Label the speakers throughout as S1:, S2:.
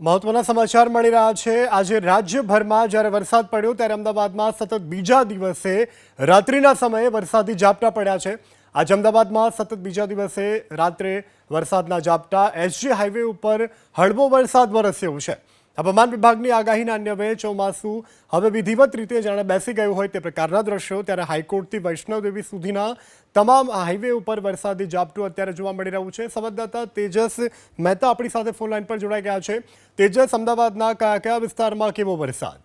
S1: મહત્વના સમાચાર મળી રહ્યા છે. આજે રાજ્યભરમાં જ્યારે વરસાદ પડ્યો ત્યારે અમદાવાદમાં સતત બીજા દિવસે રાત્રિના સમયે વરસાદી ઝાપટા પડ્યા છે. આજે અમદાવાદમાં સતત બીજા દિવસે રાત્રે વરસાદના ઝાપટા. એસજી હાઈવે ઉપર હળવો વરસાદ વરસ્યો છે. હવામાન વિભાગની આગાહીના અન્વયે ચોમાસું હવે વિધિવત રીતે જાણે બેસી ગયું હોય તે પ્રકારના દ્રશ્યો ત્યારે હાઈકોર્ટથી વૈષ્ણવદેવી સુધીના તમામ હાઈવે ઉપર વરસાદી ઝાપટું અત્યારે જોવા મળી રહ્યું છે. સંવાદદાતા તેજસ મહેતા આપણી સાથે ફોન લાઈન પર જોડાઈ ગયા છે. તેજસ, અમદાવાદના કયા કયા વિસ્તારમાં કેવો વરસાદ?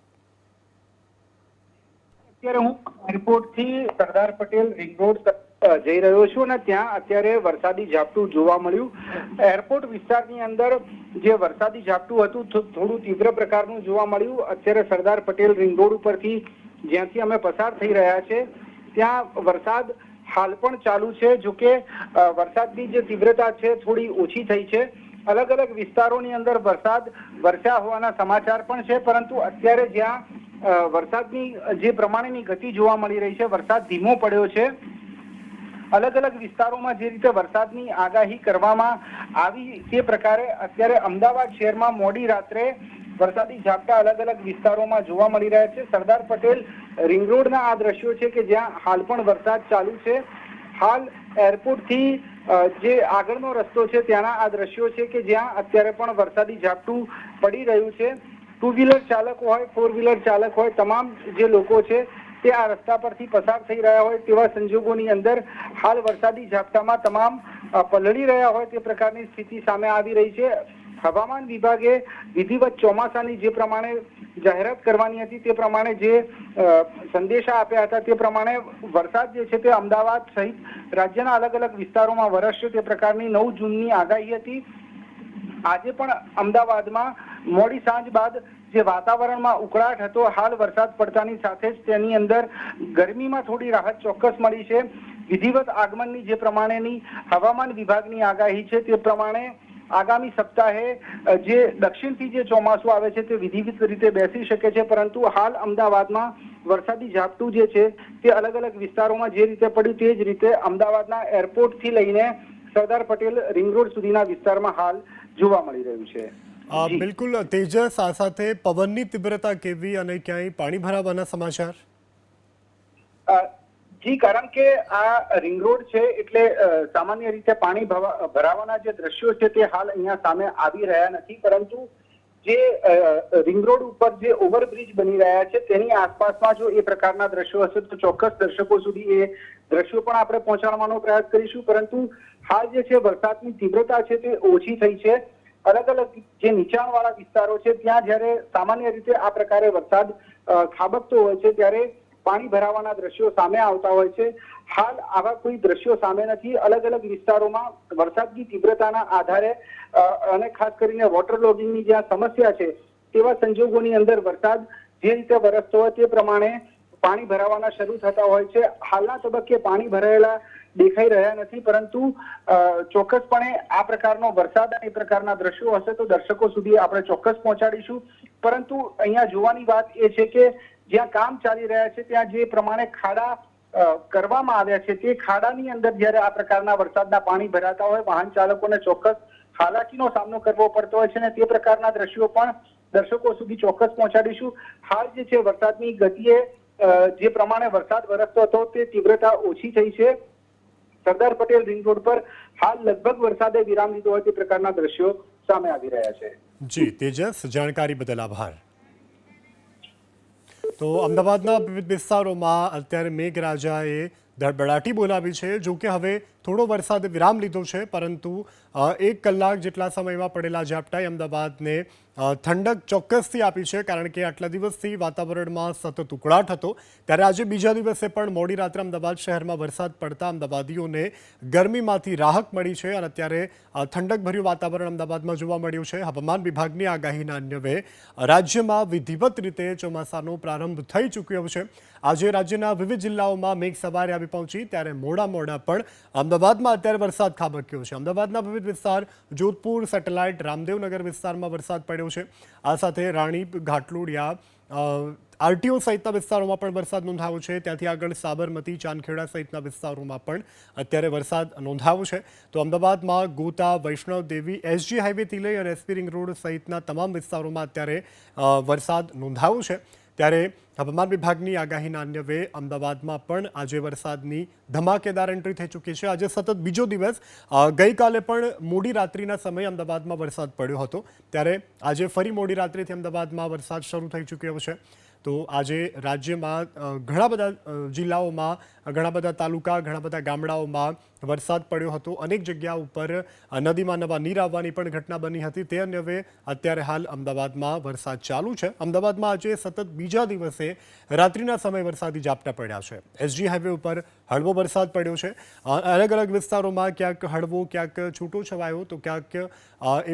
S2: અત્યારે હું એરપોર્ટથી સરદાર પટેલ રિંગ રોડ જઈ રહ્યો છું અને ત્યાં અત્યારે વરસાદી ઝાપટું જોવા મળ્યું. એરપોર્ટ વિસ્તારની અંદર જે વરસાદી ઝાપટું હતું થોડું તીવ્ર પ્રકારનું જોવા મળ્યું. અત્યારે સરદાર પટેલ રિંગ રોડ ઉપરથી જ્યાંથી અમે પસાર થઈ રહ્યા છે, ત્યાં વરસાદ હાલ પણ ચાલુ છે. જો કે વરસાદની જે તીવ્રતા છે, થોડી ઓછી થઈ છે. અલગ અલગ વિસ્તારોની અંદર વરસાદ વરસ્યા હોવાના સમાચાર પણ છે, પરંતુ અત્યારે જ્યાં વરસાદની જે પ્રમાણેની ગતિ જોવા મળી રહી છે, વરસાદ ધીમો પડ્યો છે. અલગ અલગ વિસ્તારોમાં જે રીતે વરસાદની આગાહી કરવામાં આવી તે પ્રકારે અત્યારે અમદાવાદ શહેરમાં મોડી રાત્રે વરસાદી ઝાપટા અલગ અલગ વિસ્તારોમાં જોવા મળી રહ્યા છે. સરદાર પટેલ રિંગ રોડના આ દ્રશ્યો છે કે જ્યાં હાલ પણ વરસાદ ચાલુ છે. હાલ એરપોર્ટથી જે આગળનો રસ્તો છે ત્યાંના આ દ્રશ્યો છે કે જ્યાં અત્યારે પણ વરસાદી ઝાપટું પડી રહ્યું છે. ટુ વ્હીલર ચાલક હોય, ફોર વ્હીલર ચાલક હોય, તમામ જે લોકો છે તે આ રસ્તા પરથી પસાર થઈ રહ્યા હોય તેવા સંજોગોની અંદર હાલ વરસાદી ઝાપટામાં તમામ પલળી રહ્યા હોય તે પ્રકારની સ્થિતિ સામે આવી રહી છે. હવામાન વિભાગે વિધિવત ચોમાસાની જે પ્રમાણે જાહેરાત કરવાની હતી તે પ્રમાણે જે સંદેશા આપ્યા હતા તે પ્રમાણે વરસાદ જે છે તે અમદાવાદ સહિત રાજ્યના અલગ અલગ વિસ્તારોમાં વરસશે તે પ્રકારની નવ જૂનની આગાહી હતી. આજે પણ અમદાવાદમાં મોડી સાંજ બાદ જે વાતાવરણમાં ઉકળાટ હતો, હાલ વરસાદ પડતાની સાથે જ તેની અંદર ગરમીમાં થોડી રાહત ચોક્કસ મળી છે વિધિવત આગમનની જે પ્રમાણેની હવામાન વિભાગની આગાહી છે તે પ્રમાણે આગામી સપ્તાહે જે દક્ષિણથી જે ચોમાસું આવે છે તે વિધિવત રીતે બેસી શકે છે, પરંતુ હાલ અમદાવાદમાં વરસાદી ઝાપટું જે છે તે અલગ અલગ વિસ્તારોમાં જે રીતે પડ્યું તે જ રીતે અમદાવાદના એરપોર્ટથી લઈને સરદાર પટેલ રિંગ રોડ સુધીના વિસ્તારમાં હાલ જોવા મળી રહ્યું છે.
S1: બિલકુલ તેજસ આ સાથે પવનની તીવ્રતા કેવી અને ક્યાંય પાણી ભરાવાના સમાચાર?
S2: જી કારણ કે આ રિંગ રોડ છે એટલે સામાન્ય રીતે પાણી ભરાવાના જે દ્રશ્યો છે તે હાલ અહીંયા સામે આવી રહ્યા નથી. પરંતુ જે રિંગ રોડ ઉપર જે ઓવરબ્રિજ બની રહ્યા છે તેની આસપાસમાં જો એ પ્રકારના દ્રશ્યો હશે તો ચોક્કસ દર્શકો સુધી એ દ્રશ્યો પણ આપણે પહોંચાડવાનો પ્રયાસ કરીશું. પરંતુ હાલ જે છે વરસાદની તીવ્રતા છે તે ઓછી થઈ છે. અલગ અલગ જે નીચાણવાળા વિસ્તારો છે, ત્યાં જ્યારે સામાન્ય રીતે આ પ્રકારે વરસાદ ખાબકતો હોય છે, ત્યારે પાણી ભરાવાના દ્રશ્યો સામે આવતા હોય છે. હાલ આવા કોઈ દ્રશ્યો સામે નથી. અલગ અલગ વિસ્તારોમાં વરસાદની તીવ્રતાના આધારે અને ખાસ કરીને વોટર લોગિંગની જ્યાં સમસ્યા છે, તેવા સંજોગોની અંદર વરસાદ જે રીતે વરસતો હોય તે પ્રમાણે પાણી ભરાવાના શરૂ થતા હોય છે. હાલના તબક્કે પાણી ભરાયેલા દેખાઈ રહ્યા નથી, પરંતુ ચોક્કસપણે આ પ્રકારનો વરસાદ અને એ પ્રકારના દ્રશ્યો હશે તો દર્શકો સુધી આપણે ચોક્કસ પહોંચાડીશું. પરંતુ અહીંયા જોવાની વાત એ છે કે જ્યાં કામ ચાલી રહ્યા છે, ત્યાં જે પ્રમાણે ખાડા કરવામાં આવ્યા છે, તે ખાડાની અંદર જ્યારે આ પ્રકારના વરસાદના પાણી ભરાતા હોય, વાહન ચાલકોને ચોક્કસ હાલાકીનો સામનો કરવો પડતો હોય છે અને તે પ્રકારના દ્રશ્યો પણ દર્શકો સુધી ચોક્કસ પહોંચાડીશું. હાલ જે છે, વરસાદની ગતિએ જે પ્રમાણે વરસાદ વરસતો હતો તે તીવ્રતા ઓછી થઈ છે. સરદાર પટેલ રિંગ રોડ પર હાલ લગભગ વરસાદે વિરામ લીધો હોય તે પ્રકારના દ્રશ્યો સામે આવી રહ્યા છે.
S1: જી, તેજસ, જાણકારી બદલ આભાર. તો અમદાવાદના વિવિધ વિસ્તારોમાં અત્યારે મેઘરાજાએ ધડબડાટી બોલાવી છે. જો કે હવે થોડો વરસાદે વિરામ લીધો છે, પરંતુ એક કલાક જેટલા સમયમાં પડેલા ઝાપટાએ અમદાવાદને ઠંડક ચોક્કસથી આપી છે, કારણ કે આટલા દિવસથી વાતાવરણમાં સતત ઉકળાટ હતો. ત્યારે આજે બીજા દિવસે પણ મોડી રાત્રે અમદાવાદ શહેરમાં વરસાદ પડતા અમદાવાદીઓને ગરમીમાંથી રાહત મળી છે અને અત્યારે ઠંડકભર્યું વાતાવરણ અમદાવાદમાં જોવા મળ્યું છે. હવામાન વિભાગની આગાહીના અન્વયે રાજ્યમાં વિધિવત રીતે ચોમાસાનો પ્રારંભ થઈ ચૂક્યો છે. આજે રાજ્યના વિવિધ જિલ્લાઓમાં મેઘ સવારે આવી પહોંચી, ત્યારે મોડા મોડા પણ અમદાવાદમાં અત્યારે વરસાદ ખાબક્યો છે. અમદાવાદના વિવિધ વિસ્તાર, જોધપુર, સેટેલાઇટ રામદેવનગર વિસ્તારમાં વરસાદ પડ્યો છે. આ સાથે રાણી ઘાટલોડિયા આરટીઓ સહિતના વિસ્તારોમાં પણ વરસાદ નોંધાયો છે. ત્યાંથી આગળ સાબરમતી, ચાંદખેડા સહિતના વિસ્તારોમાં પણ અત્યારે વરસાદ નોંધાયો છે. તો અમદાવાદમાં ગોતા, વૈષ્ણવ દેવી, એસજી હાઈવેથી લઈ અને એસપી રિંગ રોડ સહિતના તમામ વિસ્તારોમાં અત્યારે વરસાદ નોંધાયો છે. ત્યારે હવામાન વિભાગની આગાહીના અન્યવે અમદાવાદમાં પણ આજે વરસાદની ધમાકેદાર એન્ટ્રી થઈ ચૂકી છે. આજે સતત બીજો દિવસ ગઈકાલે પણ મોડી રાત્રિના સમયે અમદાવાદમાં વરસાદ પડ્યો હતો. ત્યારે આજે ફરી મોડી રાત્રિથી અમદાવાદમાં વરસાદ શરૂ થઈ ચૂક્યો છે. તો આજે રાજ્યમાં ઘણા બધા જિલ્લાઓમાં, ઘણા બધા તાલુકા, ઘણા બધા ગામડાઓમાં વરસાદ પડ્યો હતો. અનેક જગ્યા ઉપર નદીમાં નવા નીર આવવાની પણ ઘટના બની હતી. તે અન્યવે અત્યારે હાલ અમદાવાદમાં વરસાદ ચાલુ છે. અમદાવાદમાં આજે સતત બીજા દિવસે રાત્રિના સમયે વરસાદી ઝાપટા પડ્યા છે. એસજી હાઈવે ઉપર હળવો વરસાદ પડ્યો છે. અલગ અલગ વિસ્તારોમાં ક્યાંક હળવો, ક્યાંક છૂટો છવાયો, તો ક્યાંક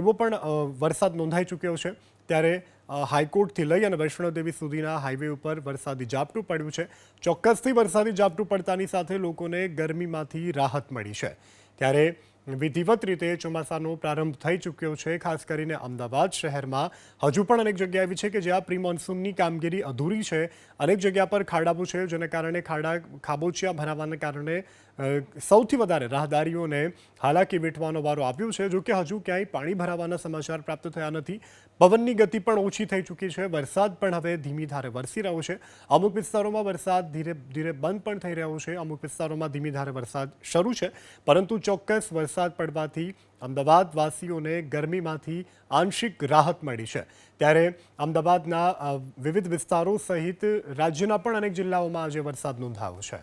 S1: એવો પણ વરસાદ નોંધાઈ ચૂક્યો છે. ત્યારે હાઈકોર્ટથી લઈ અને વૈષ્ણોદેવી સુધીના હાઈવે ઉપર વરસાદી ઝાપટું પડ્યું છે. ચોક્કસથી વરસાદી ઝાપટું પડતાની સાથે લોકોને ગરમીમાંથી રાહત મળી છે. ત્યારે વિધિવત રીતે ચોમાસાનો પ્રારંભ થઈ ચૂક્યો છે, ખાસ કરીને અમદાવાદ શહેરમાં. હજુ પણ અનેક જગ્યા એવી છે કે જ્યાં પ્રી મોન્સૂનની કામગીરી અધૂરી છે. અનેક જગ્યા પર ખાડાઓ છે, જેને કારણે ખાડા ખાબોચિયા ભરાવાને કારણે સૌથી વધારે રાહદારીઓને હાલાકી વેઠવાનો વારો આવ્યો છે. જોકે હજુ ક્યાંય પાણી ભરાવાના સમાચાર પ્રાપ્ત થયા નથી. પવનની ગતિ પણ ઓછી થઈ ચૂકી છે. વરસાદ પણ હવે ધીમી ધારે વરસી રહ્યો છે. અમુક વિસ્તારોમાં વરસાદ ધીરે ધીરે બંધ પણ થઈ રહ્યો છે. અમુક વિસ્તારોમાં ધીમી ધારે વરસાદ શરૂ છે. પરંતુ ચોક્કસ વરસાદ પડવાથી અમદાવાદવાસીઓને ગરમીમાંથી આંશિક રાહત મળી છે. ત્યારે અમદાવાદના વિવિધ વિસ્તારો સહિત રાજ્યના પણ અનેક જિલ્લાઓમાં આજે વરસાદ નોંધાયો છે.